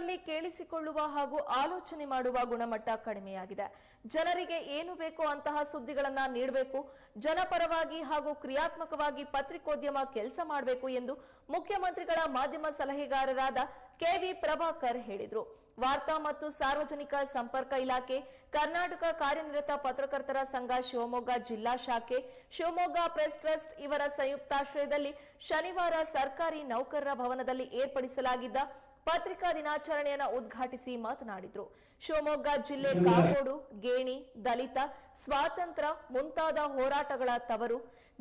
ಜನರಲ್ಲಿ ಕೇಳಿಸಿಕೊಳ್ಳುವ ಹಾಗೂ ಆಲೋಚನೆ ಮಾಡುವ ಗುಣಮಟ್ಟ ಕಡಿಮೆಯಾಗಿದೆ. ಜನರಿಗೆ ಏನು ಬೇಕೋ ಅಂತಹ ಸುದ್ದಿಗಳನ್ನ ನೀಡಬೇಕು. ಜನಪರವಾಗಿ ಹಾಗೂ ಕ್ರಿಯಾತ್ಮಕವಾಗಿ ಪತ್ರಿಕೋದ್ಯಮ ಕೆಲಸ ಮಾಡಬೇಕು ಎಂದು ಮುಖ್ಯಮಂತ್ರಿಗಳ ಮಾಧ್ಯಮ ಸಲಹೆಗಾರರಾದ ಕೆವಿ ಪ್ರಭಾಕರ್ ಹೇಳಿದರು. ವಾರ್ತಾ ಮತ್ತು ಸಾರ್ವಜನಿಕ ಸಂಪರ್ಕ ಇಲಾಖೆ, ಕರ್ನಾಟಕ ಕಾರ್ಯನಿರತ ಪತ್ರಕರ್ತರ ಸಂಘ, ಶಿವಮೊಗ್ಗ ಜಿಲ್ಲಾ ಶಾಖೆ, ಶಿವಮೊಗ್ಗ ಪ್ರೆಸ್ ಟ್ರಸ್ಟ್ ಇವರ ಸಂಯುಕ್ತಾಶ್ರಯದಲ್ಲಿ ಶನಿವಾರ ಸರ್ಕಾರಿ ನೌಕರರ ಭವನದಲ್ಲಿ ಏರ್ಪಡಿಸಲಾಗಿದ್ದ ಪತ್ರಿಕಾ ದಿನಾಚರಣೆಯನ್ನು ಉದ್ಘಾಟಿಸಿ ಮಾತನಾಡಿದರು. ಶಿವಮೊಗ್ಗ ಜಿಲ್ಲೆ ಕಾಗೋಡು ಗೇಣಿ ದಲಿತ ಸ್ವಾತಂತ್ರ್ಯ ಮುಂತಾದ ಹೋರಾಟಗಳ ತವರು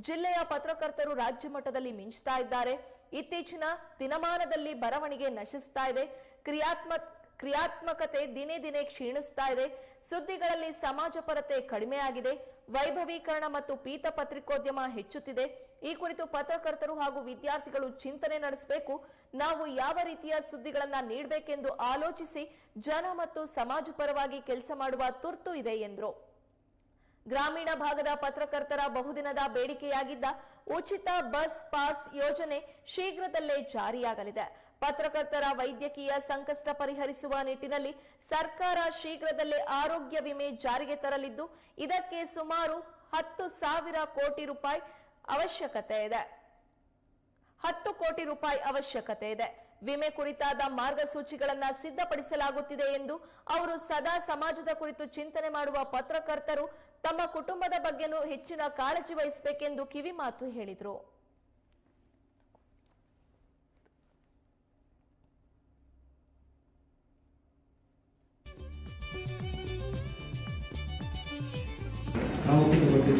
ಜಿಲ್ಲೆಯ ಪತ್ರಕರ್ತರು ರಾಜ್ಯ ಮಟ್ಟದಲ್ಲಿ ಮಿಂಚ್ತಾ ಇದ್ದಾರೆ. ಇತ್ತೀಚಿನ ದಿನಮಾನದಲ್ಲಿ ಬರವಣಿಗೆ ನಶಿಸ್ತಾ ಇದೆ. ಕ್ರಿಯಾತ್ಮಕ ಕ್ರಿಯಾತ್ಮಕತೆ ದಿನೇ ದಿನೇ ಕ್ಷೀಣಿಸ್ತಾ ಇದೆ. ಸುದ್ದಿಗಳಲ್ಲಿ ಸಮಾಜಪರತೆ ಕಡಿಮೆಯಾಗಿದೆ. ವೈಭವೀಕರಣ ಮತ್ತು ಪೀತ ಪತ್ರಿಕೋದ್ಯಮ ಹೆಚ್ಚುತ್ತಿದೆ. ಈ ಕುರಿತು ಪತ್ರಕರ್ತರು ಹಾಗೂ ವಿದ್ಯಾರ್ಥಿಗಳು ಚಿಂತನೆ ನಡೆಸಬೇಕು. ನಾವು ಯಾವ ರೀತಿಯ ಸುದ್ದಿಗಳನ್ನ ನೀಡಬೇಕೆಂದು ಆಲೋಚಿಸಿ ಜನ ಮತ್ತು ಸಮಾಜ ಪರವಾಗಿ ಕೆಲಸ ಮಾಡುವ ತುರ್ತು ಇದೆ ಎಂದರು. ಗ್ರಾಮೀಣ ಭಾಗದ ಪತ್ರಕರ್ತರ ಬಹುದಿನದ ಬೇಡಿಕೆಯಾಗಿದ್ದ ಉಚಿತ ಬಸ್ ಪಾಸ್ ಯೋಜನೆ ಶೀಘ್ರದಲ್ಲೇ ಜಾರಿಯಾಗಲಿದೆ. ಪತ್ರಕರ್ತರ ವೈದ್ಯಕೀಯ ಸಂಕಷ್ಟ ಪರಿಹರಿಸುವ ನಿಟ್ಟಿನಲ್ಲಿ ಸರ್ಕಾರ ಶೀಘ್ರದಲ್ಲೇ ಆರೋಗ್ಯ ವಿಮೆ ಜಾರಿಗೆ ತರಲಿದ್ದು, ಇದಕ್ಕೆ ಸುಮಾರು ಹತ್ತು ಸಾವಿರ ಕೋಟಿ ರೂಪಾಯಿ ಅವಶ್ಯಕತೆ ಇದೆ. ಹತ್ತು ಕೋಟಿ ರೂಪಾಯಿ ಅವಶ್ಯಕತೆ ಇದೆ. ವಿಮೆ ಕುರಿತಾದ ಮಾರ್ಗಸೂಚಿಗಳನ್ನು ಸಿದ್ಧಪಡಿಸಲಾಗುತ್ತಿದೆ ಎಂದು ಅವರು ಸದಾ ಸಮಾಜದ ಕುರಿತು ಚಿಂತನೆ ಮಾಡುವ ಪತ್ರಕರ್ತರು ತಮ್ಮ ಕುಟುಂಬದ ಬಗ್ಗೆನೂ ಹೆಚ್ಚಿನ ಕಾಳಜಿ ವಹಿಸಬೇಕೆಂದು ಕಿವಿಮಾತು ಹೇಳಿದರು.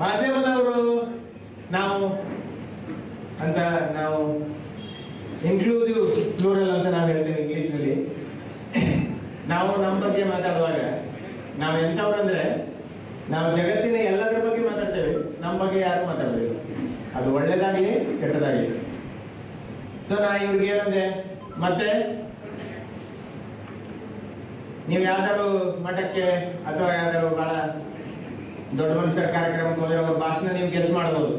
ಮಾಧ್ಯಮದವರು ನಾವು ಅಂತ ನಾವು ಇನ್ಕ್ಲೂಸಿವ್ ಪ್ಲೂರಲ್ ಅಂತ ನಾವು ಹೇಳ್ತೇವೆ ಇಂಗ್ಲೀಷ್ನಲ್ಲಿ. ನಾವು ನಮ್ಮ ಬಗ್ಗೆ ಮಾತಾಡುವಾಗ ನಾವು ಎಂಥವ್ರಂದ್ರೆ ನಾವು ಜಗತ್ತಿನ ಎಲ್ಲದರ ಬಗ್ಗೆ ಮಾತಾಡ್ತೇವೆ, ನಮ್ಮ ಬಗ್ಗೆ ಯಾರು ಮಾತಾಡಬೇಕು ಅದು ಒಳ್ಳೇದಾಗಲಿ, ಕೆಟ್ಟದಾಗಲಿ. ಸೊ ನಾ ಇವ್ರಿಗೆ ಏನಂದೆ, ಮತ್ತೆ ನೀವು ಯಾವ್ದಾದ್ರು ಮಠಕ್ಕೆ ಅಥವಾ ಯಾವ್ದಾದ್ರು ಬಹಳ ದೊಡ್ಡ ಮನುಷ್ಯರ ಕಾರ್ಯಕ್ರಮಕ್ಕೆ ಹೋದ್ರೆ ಅವ್ರ ಭಾಷಣ ನೀವು ಗೆಸ್ ಮಾಡಬಹುದು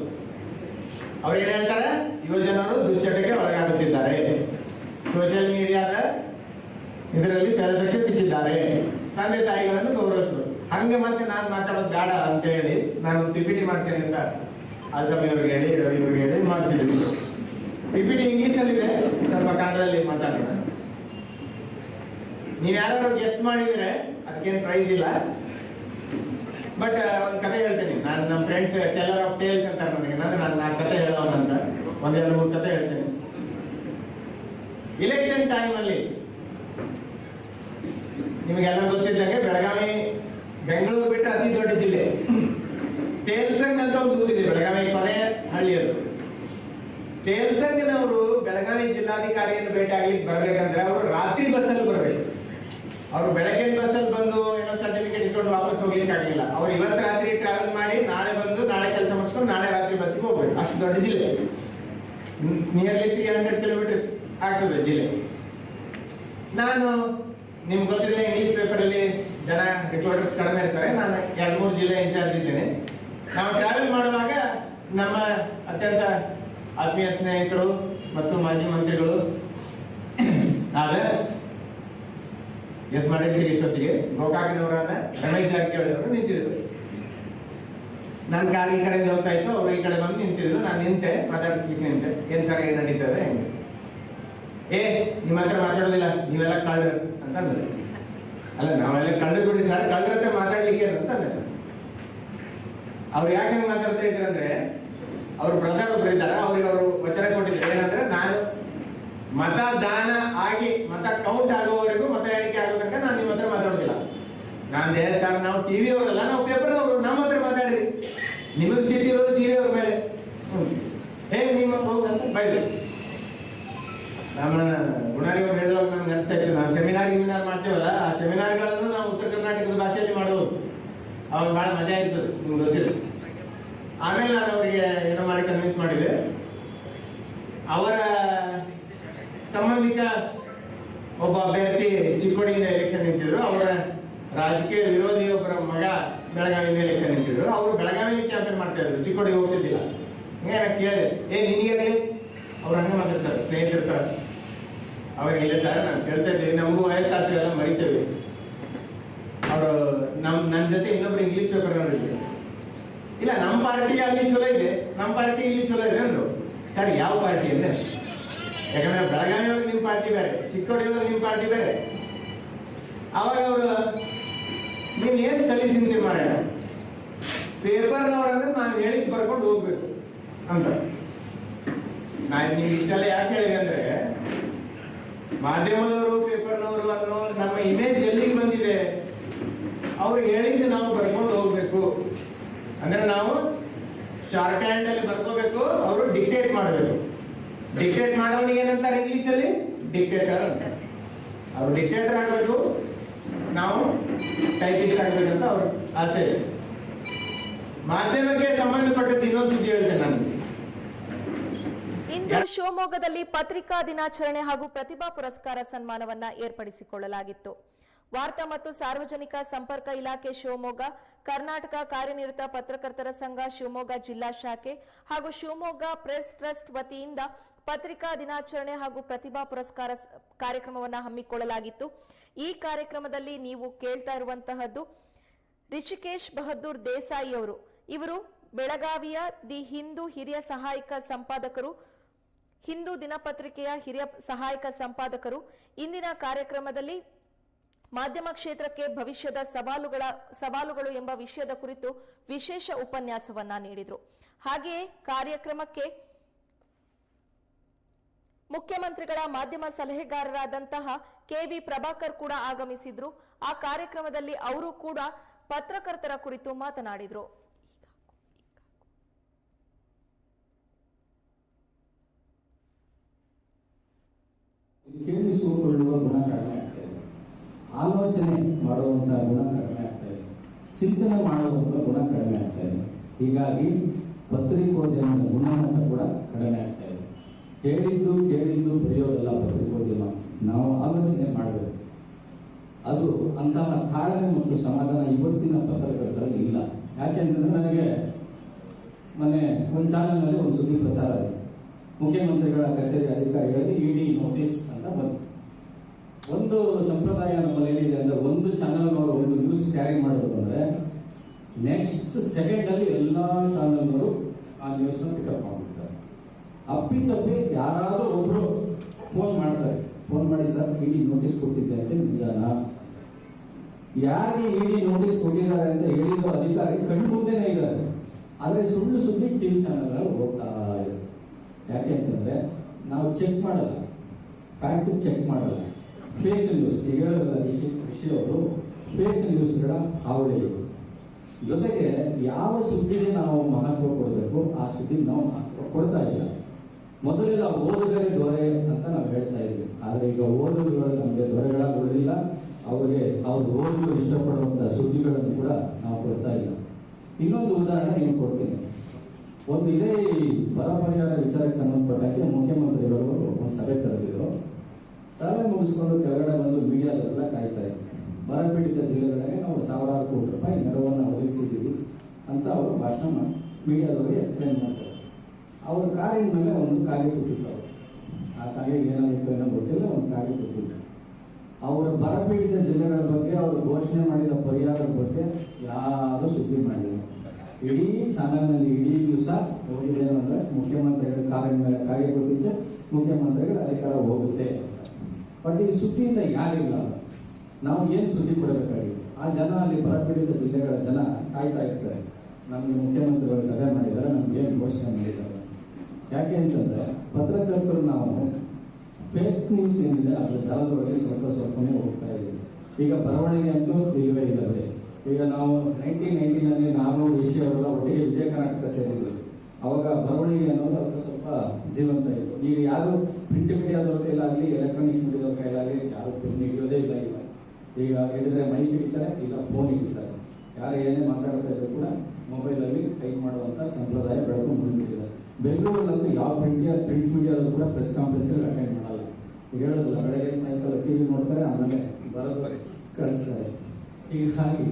ಅವ್ರು ಏನ್ ಹೇಳ್ತಾರೆ? ಯುವಜನರು ದುಶ್ಚಟಕ್ಕೆ ಒಳಗಾಗುತ್ತಿದ್ದಾರೆ. ಸೋಷಿಯಲ್ ಮೀಡಿಯಾದ ಇದರಲ್ಲಿ ಸೆಳೆದಕ್ಕೆ ಸಿಕ್ಕಿದ್ದಾರೆ. ತಂದೆ ತಾಯಿಗಳನ್ನು ಗೌರವಿಸಬೇಕು ಹಂಗೆ ಮತ್ತೆ ನಾನು ಮಾತಾಡೋದು ಬೇಡ ಅಂತ ಹೇಳಿ ನಾನು ಪಿ ಪಿ ಟಿ ಮಾಡ್ತೇನೆ ಅಂತ ಆಜಮ್ ಅವ್ರಿಗೆ ಹೇಳಿ, ರವಿ ಹೇಳಿ ಮಾಡಿಸಿದ್ವಿ ಪಿ ಪಿ ಟಿ ಇಂಗ್ಲೀಷಲ್ಲಿದೆ ಸ್ವಲ್ಪ ಕನ್ನಡದಲ್ಲಿ ಮಾತಾಡೋಣ. ನೀವು ಯಾರು ಗೆಸ್ ಮಾಡಿದ್ರೆ ಅದಕ್ಕೇನು ಪ್ರೈಸ್ ಇಲ್ಲ. ಬಟ್ ಒಂದು ಕತೆ ಹೇಳ್ತೀನಿ ನಾನು ನಮ್ಮ ಫ್ರೆಂಡ್ಸ್ ಟೆಲ್ಲರ್ ಆಫ್ ಟೇಲ್ಸ್ ಅಂತಾರೆ ನನಗೆ ನಾನು ನಾನು ನಾಲ್ಕು ಕತೆ ಹೇಳೋನಂತ ಒಂದೆರಡು ಮೂರು ಕತೆ ಹೇಳ್ತೀನಿ. ಇಲೆಕ್ಷನ್ ಟೈಮಲ್ಲಿ ನಿಮಗೆಲ್ಲ ಗೊತ್ತಿದ್ದಂಗೆ ಬೆಳಗಾವಿ, ಬೆಂಗಳೂರು ಬಿಟ್ಟು ಅತಿ ದೊಡ್ಡ ಜಿಲ್ಲೆ. ತೇಲ್ಸಂಗ್ ಅಂತ ಒಂದು ಊರಿದೆ ಬೆಳಗಾವಿ ಕೊನೆ ಹಳ್ಳಿಯದು ತೇಲ್ಸಂಗ್ನವರು ಬೆಳಗಾವಿ ಜಿಲ್ಲಾಧಿಕಾರಿಯನ್ನು ಭೇಟಿ ಆಗ್ಲಿಕ್ಕೆ ಬರ್ಬೇಕಂದ್ರೆ ಅವರು ರಾತ್ರಿ ಬಸ್ಸಲ್ಲಿ ಬರಬೇಕು. ಅವರು ಬೆಳಗ್ಗೆ ಬಸ್ಸಲ್ಲಿ ಬಂದು ಏನೋ ಸರ್ಟಿಫಿಕೇಟ್ ಇಟ್ಕೊಂಡು ವಾಪಸ್ ಹೋಗ್ಲಿಕ್ಕೆ ಆಗಿಲ್ಲ ಅವ್ರು ಇವತ್ತು ರಾತ್ರಿ ಟ್ರಾವೆಲ್ ಮಾಡಿ ನಾಳೆ ಬಂದು ನಾಳೆ ಕೆಲಸ ಮುಗಿಸ್ಕೊಂಡು ನಾಳೆ ರಾತ್ರಿ ಬಸ್ಸಿಗೆ ಹೋಗ್ಬೇಕು. ಅಷ್ಟು ದೊಡ್ಡ ಜಿಲ್ಲೆ. ನಿಯರ್ಲಿ ತ್ರೀ ಹಂಡ್ರೆಡ್ ಕಿಲೋಮೀಟರ್ಸ್ ಆಗ್ತದೆ ಜಿಲ್ಲೆ. ನಾನು ನಿಮ್ಗೆ ಗೊತ್ತಿಲ್ಲ ಇಂಗ್ಲಿಷ್ ಪೇಪರಲ್ಲಿ ಜನ ರಿಪೋರ್ಟರ್ಸ್ ಕಡಿಮೆ ಇರ್ತಾರೆ. ನಾನು ಎರಡು ಮೂರು ಜಿಲ್ಲೆ ಇನ್ಚಾರ್ಜ್ ಇದ್ದೇನೆ. ನಾವು ಟ್ರಾವೆಲ್ ಮಾಡುವಾಗ ನಮ್ಮ ಅತ್ಯಂತ ಆತ್ಮೀಯ ಸ್ನೇಹಿತರು ಮತ್ತು ಮಾಜಿ ಮಂತ್ರಿಗಳು ಆದ ಎಸ್ ಮಾಡಿದ್ರಿ ಇಷ್ಟೊತ್ತಿಗೆ. ಗೋಕಾಕಿನವರಾದ ರಮೇಶ್ ಜಾರಕಿಹೊಳಿ ಅವರು ನಿಂತಿದ್ರು ನನ್ನ ಕಾರ್ ಈ ಕಡೆ ಹೋಗ್ತಾ ಇತ್ತು, ಅವರು ಈ ಕಡೆ ಬಂದು ನಿಂತಿದ್ರು. ನಾನು ನಿಂತೆ ಮಾತಾಡಿಸ್ಲಿಕ್ಕೆ ನಿಂತೆ. ಏನು ಸರ್, ಏನು ನಡೀತದೆ? ಹೆಂಗೆ ಏ, ನಿಮ್ಮ ಹತ್ರ ಮಾತಾಡೋದಿಲ್ಲ. ನೀವೆಲ್ಲ ಕಳ್ಳು ಅಂತ ಅಲ್ಲ, ನಾವೆಲ್ಲ ಕಳ್ಳರು ಬಿಡಿ ಸರ್. ಕಳ್ಳ ಹತ್ರ ಮಾತಾಡ್ಲಿಕ್ಕೆ ಅಂತ ಅವ್ರು ಯಾಕೆ ಮಾತಾಡ್ತಾ ಇದ್ರು ಅಂದ್ರೆ, ಅವ್ರ ಬ್ರದರ್ ಒಬ್ರು ಇದ್ದಾರೆ ಅವ್ರಿಗೆ ಅವರು ವಚನ ಕೊಟ್ಟಿದ್ದಾರೆ ಏನಂದ್ರೆ ನಾನು ಮತದಾನ ಆಗಿ ಮತ ಕೌಂಟ್ ಆಗುವವರೆಗೂ ಮತ ಎಣಿಕೆ ಆಗೋ ತನಕ ನಾನು ನಿಮ್ಮ ಹತ್ರ ಮಾತಾಡೋದಿಲ್ಲ ನಾನು ಸರ್, ನಾವು ಟಿವಿ ಅವರಲ್ಲ ನಾವು ಪೇಪರ್ ಅವರು ನಮ್ಮ ಹತ್ರ ಮಾತಾಡ್ರಿ. ನಿಮಗೆ ಸಿಟಿ ಇರೋದು ಟಿವಿ ಅವ್ರ ಮೇಲೆ. ಹೇ, ನಿಮ್ಮ ಹೋಗಂತ ಬೈದ್ರು ನಮ್ಮ ಗುಣಾರಿ ಅವ್ರು ಹೇಳುವಾಗ ನಮ್ಗೆ ಅನಿಸ್ತಾ ನಾವು ಸೆಮಿನಾರ್ ಗಿಮಿನಾರ್ ಮಾಡ್ತೇವಲ್ಲ, ಆ ಸೆಮಿನಾರ್ಗಳನ್ನು ನಾವು ಉತ್ತರ ಕರ್ನಾಟಕದ ಭಾಷೆಯಲ್ಲಿ ಮಾಡೋದು ಅವಾಗ ಭಾಳ ಮಜಾ ಇರ್ತದೆ, ನಿಮ್ಗೆ ಗೊತ್ತಿದೆ. ಆಮೇಲೆ ನಾನು ಅವರಿಗೆ ಏನೋ ಮಾಡಿ ಕನ್ವಿನ್ಸ್ ಮಾಡಿದೆ. ಅವರ ಸಂಬಂಧಿಕ ಒಬ್ಬ ಅಭ್ಯರ್ಥಿ ಚಿಕ್ಕೋಡಿಯಿಂದ ಎಲೆಕ್ಷನ್ ನಿಂತಿದ್ರು. ಅವರ ರಾಜಕೀಯ ವಿರೋಧಿ ಒಬ್ಬರ ಮಗ ಬೆಳಗಾವಿಯಿಂದ ಎಲೆಕ್ಷನ್ ನಿಂತಿದ್ರು ಅವರು ಬೆಳಗಾವಿಯಲ್ಲಿ ಕ್ಯಾಂಪೇನ್ ಮಾಡ್ತಾ ಇದ್ರು. ಚಿಕ್ಕೋಡಿಗೆ ಹೋಗ್ತಿದ್ದಿಲ್ಲ ಹಿಂಗೆ ನಾನು ಕೇಳಿದೆ? ಏ, ನಿನಗೆ ಅವ್ರು ಹಂಗೆ ಮಾತಾಡ್ತಾರೆ ಸ್ನೇಹಿತಿರ್ತಾರೆ ಅವ್ರಿಗೆ ಇಲ್ಲ ಸರ್, ನಾನು ಕೇಳ್ತಾ ಇದ್ದೀವಿ ನಮಗೂ ವಯಸ್ಸಾಗ್ತೀವಲ್ಲ ಮರಿತೇವೆ. ಅವರು ನಮ್ ನನ್ನ ಜೊತೆ ಇನ್ನೊಬ್ರು ಇಂಗ್ಲಿಷ್ ಪೇಪರ್ ನೋಡಿದ್ರು ಇಲ್ಲ ನಮ್ಮ ಪಾರ್ಟಿ ಅಲ್ಲಿ ಚಲೋ ಇದೆ. ನಮ್ಮ ಪಾರ್ಟಿ ಇಲ್ಲಿ ಚಲೋ ಇದೆ ಅಂದ್ರು. ಸರ್, ಯಾವ ಪಾರ್ಟಿ ಅಂದ್ರೆ? ಯಾಕಂದ್ರೆ ಬೆಳಗಾವಿ ಒಳಗೆ ನಿಮ್ಮ ಪಾರ್ಟಿ ಬೇರೆ ಚಿಕ್ಕೋಡಿ ಒಳಗೆ ನಿಮ್ಮ ಪಾರ್ಟಿ ಬೇರೆ. ಅವಾಗ ಅವರು ನೀವು ಏನು ತಲೆ ತಿಂದಿ ಮಾರಾಯ? ಪೇಪರ್ನವ್ರಂದ್ರೆ ನಾನು ಹೇಳಿದ್ ಬರ್ಕೊಂಡು ಹೋಗ್ಬೇಕು ಅಂತ. ನಾನು ನೀವು ಇಷ್ಟೆಲ್ಲ ಯಾಕೆ ಹೇಳಿದೆ ಅಂದ್ರೆ, ಮಾಧ್ಯಮದವರು, ಪೇಪರ್ನವರು ಅನ್ನೋ ನಮ್ಮ ಇಮೇಜ್ ಎಲ್ಲಿಗೆ ಬಂದಿದೆ, ಅವ್ರು ಹೇಳಿದ್ದು ನಾವು ಬರ್ಕೊಂಡು ಹೋಗ್ಬೇಕು. ಅಂದ್ರೆ ನಾವು ಶಾರ್ಟ್ ಹ್ಯಾಂಡ್ ಅಲ್ಲಿ ಬರ್ಕೋಬೇಕು, ಅವರು ಡಿಕ್ಟೇಟ್ ಮಾಡಬೇಕು. ಡಿಕ್ಟೇಟ್ ಮಾಡೋನಿಗೆ ಏನಂತಾರೆ ಇಂಗ್ಲೀಷಲ್ಲಿ ಡಿಕ್ಟೇಟರ್ ಅಂತ ಅವ್ರು ಡಿಕ್ಟೇಟರ್ ಆಗಬೇಕು. ನಾವು ಟೈಪಿಸ್ಟ್ ಆಗಬೇಕಂತ ಅವ್ರ ಆಸೆ ಇದೆ ಮಾಧ್ಯಮಕ್ಕೆ ಸಂಬಂಧಪಟ್ಟಂತೆ ಇನ್ನೊಂದು ಸುದ್ದಿ ಹೇಳ್ತೇನೆ ನಾನು. ಇಂದು ಶಿವಮೊಗ್ಗದಲ್ಲಿ ಪತ್ರಿಕಾ ದಿನಾಚರಣೆ ಹಾಗೂ ಪ್ರತಿಭಾ ಪುರಸ್ಕಾರ ಸನ್ಮಾನವನ್ನ ಏರ್ಪಡಿಸಿಕೊಳ್ಳಲಾಗಿತ್ತು. ವಾರ್ತಾ ಮತ್ತು ಸಾರ್ವಜನಿಕ ಸಂಪರ್ಕ ಇಲಾಖೆ ಶಿವಮೊಗ್ಗ, ಕರ್ನಾಟಕ ಕಾರ್ಯನಿರತ ಪತ್ರಕರ್ತರ ಸಂಘ ಶಿವಮೊಗ್ಗ ಜಿಲ್ಲಾ ಶಾಖೆ ಹಾಗೂ ಶಿವಮೊಗ್ಗ ಪ್ರೆಸ್ ಟ್ರಸ್ಟ್ ವತಿಯಿಂದ ಪತ್ರಿಕಾ ದಿನಾಚರಣೆ ಹಾಗೂ ಪ್ರತಿಭಾ ಪುರಸ್ಕಾರ ಕಾರ್ಯಕ್ರಮವನ್ನು ಹಮ್ಮಿಕೊಳ್ಳಲಾಗಿತ್ತು. ಈ ಕಾರ್ಯಕ್ರಮದಲ್ಲಿ ನೀವು ಕೇಳ್ತಾ ಇರುವಂತಹದ್ದು ರಿಷಿಕೇಶ್ ಬಹದ್ದೂರ್ ದೇಸಾಯಿ ಅವರು. ಇವರು ಬೆಳಗಾವಿಯ ದಿ ಹಿಂದೂ ಹಿರಿಯ ಸಹಾಯಕ ಸಂಪಾದಕರು, ಹಿಂದೂ ದಿನಪತ್ರಿಕೆಯ ಹಿರಿಯ ಸಹಾಯಕ ಸಂಪಾದಕರು. ಇಂದಿನ ಕಾರ್ಯಕ್ರಮದಲ್ಲಿ ಮಾಧ್ಯಮ ಕ್ಷೇತ್ರಕ್ಕೆ ಭವಿಷ್ಯದ ಸವಾಲುಗಳ ಸವಾಲುಗಳು ಎಂಬ ವಿಷಯದ ಕುರಿತು ವಿಶೇಷ ಉಪನ್ಯಾಸವನ್ನ ನೀಡಿದರು. ಹಾಗೆಯೇ ಕಾರ್ಯಕ್ರಮಕ್ಕೆ ಮುಖ್ಯಮಂತ್ರಿಗಳ ಮಾಧ್ಯಮ ಸಲಹೆಗಾರರಾದಂತಹ ಕೆವಿ ಪ್ರಭಾಕರ್ ಕೂಡ ಆಗಮಿಸಿದ್ರು. ಆ ಕಾರ್ಯಕ್ರಮದಲ್ಲಿ ಅವರು ಕೂಡ ಪತ್ರಕರ್ತರ ಕುರಿತು ಮಾತನಾಡಿದರು. ಕೇಳಿಸಿಕೊಳ್ಳುವ ಗುಣ ಕಡಿಮೆ ಆಲೋಚನೆ ಮಾಡುವಂಥ ಗುಣ ಕಡಿಮೆ ಆಗ್ತಾ ಇದೆ. ಚಿಂತನೆ ಮಾಡುವಂಥ ಗುಣ ಕಡಿಮೆ ಆಗ್ತಾ ಇದೆ. ಹೀಗಾಗಿ ಪತ್ರಿಕೋದ್ಯಮದ ಗುಣಮಟ್ಟ ಕೂಡ ಕಡಿಮೆ ಆಗ್ತಾ ಇದೆ. ಹೇಳಿದ್ದು ಕೇಳಿದ್ದು ಬರೆಯೋದಲ್ಲ ಪತ್ರಿಕೋದ್ಯಮ. ನಾವು ಆಲೋಚನೆ ಮಾಡಬೇಕು. ಅದು ಅಂತಹ ತಾಳ್ಮೆ ಮತ್ತು ಸಮಾಧಾನ ಇವತ್ತಿನ ಪತ್ರಕರ್ತರಲ್ಲಿ ಇಲ್ಲ. ಯಾಕೆಂದ್ರೆ ನನಗೆ ಮೊನ್ನೆ ಒಂದು ಚಾನಲ್ನಲ್ಲಿ ಒಂದು ಸುದ್ದಿ ಪ್ರಸಾರ ಆಯಿತು ಮುಖ್ಯಮಂತ್ರಿಗಳ ಕಚೇರಿ ಅಧಿಕಾರಿಗಳಿಗೆ ಇಡಿ ನೋಟಿಸ್ ಅಂತ ಬಂತು. ಒಂದು ಸಂಪ್ರದಾಯ ನಮ್ಮಲ್ಲಿ ಇದೆ ಅಂದ್ರೆ ಒಂದು ಚಾನಲ್ನವರು ಒಂದು ನ್ಯೂಸ್ ಕ್ಯಾರಿ ಮಾಡೋದು ಅಂದ್ರೆ ನೆಕ್ಸ್ಟ್ ಸೆಕೆಂಡ್ ಅಲ್ಲಿ ಎಲ್ಲಾ ಚಾನಲ್ನವರು ಆ ನ್ಯೂಸ್ನ ಪಿಕಪ್ ಮಾಡ್ಬಿಡ್ತಾರೆ. ಅಪ್ಪಿತಪ್ಪಿ ಯಾರಾದರೂ ಒಬ್ರು ಫೋನ್ ಮಾಡ್ತಾರೆ. ಫೋನ್ ಮಾಡಿ, ಸರ್, ಇಡಿ ನೋಟಿಸ್ ಕೊಟ್ಟಿದ್ದೆ ಅಂತ ನಿಜಾನ? ಯಾರಿಗೆ ಇಡಿ ನೋಟಿಸ್ ಕೊಟ್ಟಿದ್ದಾರೆ ಅಂತ ಹೇಳಿದ್ರು ಅಧಿಕಾರಿ ಕಣ್ಣು ಮುಂದೆನೇ ಇದ್ದಾರೆ. ಆದ್ರೆ ಸುಳ್ಳು ಸುದ್ದಿ ಟಿವಿ ಚಾನಲ್ ಹೋಗ್ತಾ ಇದೆ. ಯಾಕೆ ಅಂತಂದ್ರೆ ನಾವು ಚೆಕ್ ಮಾಡಲ್ಲ. ಫ್ಯಾಕ್ಟ್ ಚೆಕ್ ಮಾಡಲ್ಲ. ಫೇಕ್ ನ್ಯೂಸ್ ಈಗ ಹೇಳಿದ್ರಲ್ಲ ಋಷಿ ಅವರು ಫೇಕ್ ನ್ಯೂಸ್ಗಳ ಹಾವಳಿ ಜೊತೆಗೆ ಯಾವ ಸುದ್ದಿಗೆ ನಾವು ಮಹತ್ವ ಕೊಡಬೇಕು, ಆ ಸುದ್ದಿಗೆ ನಾವು ಮಹತ್ವ ಕೊಡ್ತಾ ಇಲ್ಲ. ಮೊದಲೆಲ್ಲ ಓದುಗರೆ ದೊರೆ ಅಂತ ನಾವು ಹೇಳ್ತಾ ಇದ್ವಿ. ಆದರೆ ಈಗ ಓದುಗರು ನಮಗೆ ದೊರೆಗಳ ಉಳಿದಿಲ್ಲ ಅವರಿಗೆ ಅವ್ರು ಓದಲು ಇಷ್ಟಪಡುವಂಥ ಸುದ್ದಿಗಳನ್ನು ಕೂಡ ನಾವು ಕೊಡ್ತಾ ಇಲ್ಲ. ಇನ್ನೊಂದು ಉದಾಹರಣೆ ನೀವು ಕೊಡ್ತೀನಿ. ಒಂದು ಇದೇ ಬರ ಪರಿಹಾರ ವಿಚಾರಕ್ಕೆ ಸಂಬಂಧಪಟ್ಟಂತೆ ಮುಖ್ಯಮಂತ್ರಿಗಳು ಒಂದು ಸಭೆ ಕರೆದಿದ್ರು. ಸಭೆ ಮುಗಿಸ್ಕೊಂಡು ಕೆಳಗಡೆ ಬಂದು ಮೀಡಿಯಾದವರೆಲ್ಲ ಕಾಯ್ತಾ ಇದ್ರು ಬರಪೀಡಿತ ಜಿಲ್ಲೆಗಳಿಗೆ ನಾವು ಸಾವಿರಾರು ಕೋಟಿ ರೂಪಾಯಿ ನೆರವನ್ನು ಒದಗಿಸಿದ್ದೀವಿ ಅಂತ ಅವರು ಭಾಷಣ ಮಾಡಿ ಮೀಡಿಯಾದವರಿಗೆ ಎಕ್ಸ್ಪ್ಲೈನ್ ಮಾಡ್ತಾರೆ. ಅವ್ರ ಕಾರಿನ ಮೇಲೆ ಒಂದು ಕಾರ್ಯ ಕೊಟ್ಟಿತ್ತು ಅವರು. ಆ ಕಾಗೆ ಏನಾಗಿತ್ತು ಏನೋ ಗೊತ್ತಿಲ್ಲ, ಒಂದು ಕಾರ್ಯ ಕೂತಿತ್ತು. ಅವರು ಬರಪೀಡಿತ ಜಿಲ್ಲೆಗಳ ಬಗ್ಗೆ ಅವರು ಘೋಷಣೆ ಮಾಡಿದ ಪರಿಹಾರದ ಬಗ್ಗೆ ಯಾರು ಸುದ್ದಿ ಮಾಡಿಲ್ಲ. ಇಡೀ ಚಾನಲ್ನಲ್ಲಿ ಇಡೀ ದಿವಸ ಹೋಗಿದ್ದೇನೆ ಅಂದರೆ ಮುಖ್ಯಮಂತ್ರಿಗಳ ಕಾರಿನ ಮೇಲೆ ಕಾರ್ಯ ಕೊಟ್ಟಿದ್ದೆ ಮುಖ್ಯಮಂತ್ರಿಗಳ ಅಧಿಕಾರ ಹೋಗುತ್ತೆ. ಬಟ್ ಈ ಸುದ್ದಿಯಿಂದ ಯಾರಿಲ್ಲ. ನಾವು ಏನು ಸುದ್ದಿ ಕೊಡಬೇಕಾಗಿದೆ? ಆ ಜನ ಅಲ್ಲಿ ಬರಪೀಡಿತ ಜಿಲ್ಲೆಗಳ ಜನ ಕಾಯ್ತಾ ಇರ್ತಾರೆ. ನಮಗೆ ಮುಖ್ಯಮಂತ್ರಿಗಳು ಸಭೆ ಮಾಡಿದ್ದಾರೆ, ನಮ್ಗೆ ಏನು ಘೋಷಣೆ ಮಾಡಿದ್ದಾರೆ. ಯಾಕೆ ಅಂತಂದ್ರೆ, ಪತ್ರಕರ್ತರು ನಾವು ಫೇಕ್ ನ್ಯೂಸ್ ಏನಿದೆ, ಅದರ ಜಾಲದೊಳಗೆ ಸ್ವಲ್ಪ ಸ್ವಲ್ಪನೇ ಹೋಗ್ತಾ ಇದೆ ಈಗ ಬರವಣಿಗೆ ಅಂತೂ ಇಲ್ಲವೇ ಇಲ್ಲವೇ. ಈಗ ನಾವು ನೈನ್ಟೀನ್ ನೈನ್ಟೀನಲ್ಲಿ ನಾನು ವಿಷಯ ಒಟ್ಟಿಗೆ ವಿಜಯ ಕರ್ನಾಟಕ ಸೇರಿದ್ವಿ. ಅವಾಗ ಬರವಣಿಗೆ ಅನ್ನೋದು ಅದಕ್ಕೆ ಸ್ವಲ್ಪ ಜೀವಂತ ಇತ್ತು. ಈಗ ಯಾರು ಪ್ರಿಂಟ್ ಮೀಡಿಯಾದವ್ರ ಕೈಲಾಗಲಿ ಎಲೆಕ್ಟ್ರಾನಿಕ್ಸ್ ಮೀಡಿಯಾದವ್ರ ಕೈಲಾಗಲಿ ಯಾರು ಪೆನ್ ಹಿಡಿಯೋದೇ ಇಲ್ಲ ಈಗ. ಈಗ ಹಿಡಿದ್ರೆ ಮೈಕ್ ಹಿಡಿತಾರೆ ಇಲ್ಲ ಫೋನ್ ಹಿಡಿತಾರೆ. ಯಾರು ಏನೇ ಮಾತಾಡ್ತಾ ಇದ್ರು ಕೂಡ ಮೊಬೈಲಲ್ಲಿ ಟೈಪ್ ಮಾಡುವಂಥ ಸಂಪ್ರದಾಯ ಬೆಳಕು ಬಂದ್ಬಿಟ್ಟಿದೆ ಬೆಂಗಳೂರಿನಂತೂ ಯಾವ ಮೀಡಿಯಾ ಪ್ರಿಂಟ್ ಮೀಡಿಯಾದಲ್ಲೂ ಕೂಡ ಪ್ರೆಸ್ ಕಾನ್ಫರೆನ್ಸ್ ಅಟೆಂಡ್ ಮಾಡಲ್ಲ. ಈಗ ಹೇಳೋದಿಲ್ಲ ಬೆಳಗ್ಗೆ ಸಾಯಂಕಾಲ ಟಿವಿ ನೋಡ್ತಾರೆ, ಆಮೇಲೆ ಬರೋದು ಕಳಿಸ್ತಾರೆ. ಹೀಗಾಗಿ